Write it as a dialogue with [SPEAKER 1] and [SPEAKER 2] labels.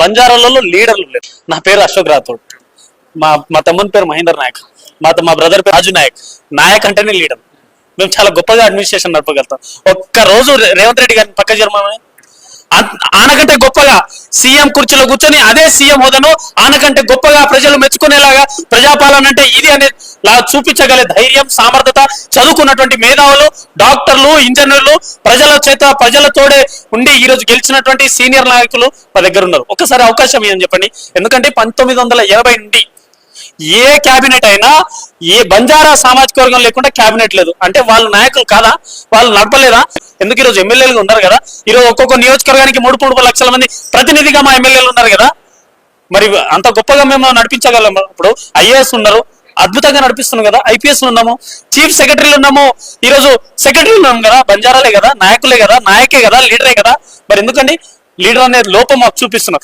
[SPEAKER 1] బంజారాలలో లీడర్లు లేరు. నా పేరు అశోక్ రాథోడ్. మా మా తమ్ముని పేరు మహేందర్ నాయక్. మా మా బ్రదర్ పేరు రాజు నాయక్. నాయక్ అంటేనే లీడర్. మేము చాలా గొప్పగా అడ్మినిస్ట్రేషన్ నడపగలుగుతాం. ఒక్క రోజు రేవంత్ రెడ్డి గారిని పక్క జర్మని ఆనకంటే గొప్పగా సీఎం కుర్చీలో కూర్చొని అదే సీఎం హోదాను ఆనకంటే గొప్పగా ప్రజలు మెచ్చుకునేలాగా ప్రజాపాలన అంటే ఇది అనే లా చూపించగల ధైర్యం సామర్థ్యత చదువుకున్నటువంటి మేధావులు డాక్టర్లు ఇంజనీర్లు ప్రజల చేత ప్రజలతోడే ఉండి ఈ రోజు గెలిచినటువంటి సీనియర్ నాయకులు మా దగ్గర ఉన్నారు. ఒకసారి అవకాశం ఏం చెప్పండి. ఎందుకంటే పంతొమ్మిది వందల నుండి ఏ క్యాబినెట్ అయినా ఏ బంజారా సామాజిక వర్గం లేకుండా క్యాబినెట్ లేదు. అంటే వాళ్ళ నాయకులు కాదా? వాళ్ళు నడపలేదా? ఎందుకు ఈరోజు ఎమ్మెల్యేలుగా ఉన్నారు కదా? ఈరోజు ఒక్కొక్క నియోజకవర్గానికి మూడు మూడు లక్షల మంది ప్రతినిధిగా మా ఎమ్మెల్యేలు ఉన్నారు కదా? మరి అంత గొప్పగా మేము నడిపించగలం ఇప్పుడు ఐఏఎస్ ఉన్నారు అద్భుతంగా నడిపిస్తున్నాం కదా? ఐపీఎస్ ఉన్నాము చీఫ్ సెక్రటరీలు ఉన్నాము. ఈరోజు సెక్రటరీలు ఉన్నాం కదా? బంజారాలే కదా? నాయకులే కదా? నాయకే కదా? లీడరే కదా? మరి ఎందుకండి? లీడర్ అనే లోపం మాకు చూపిస్తున్నారు.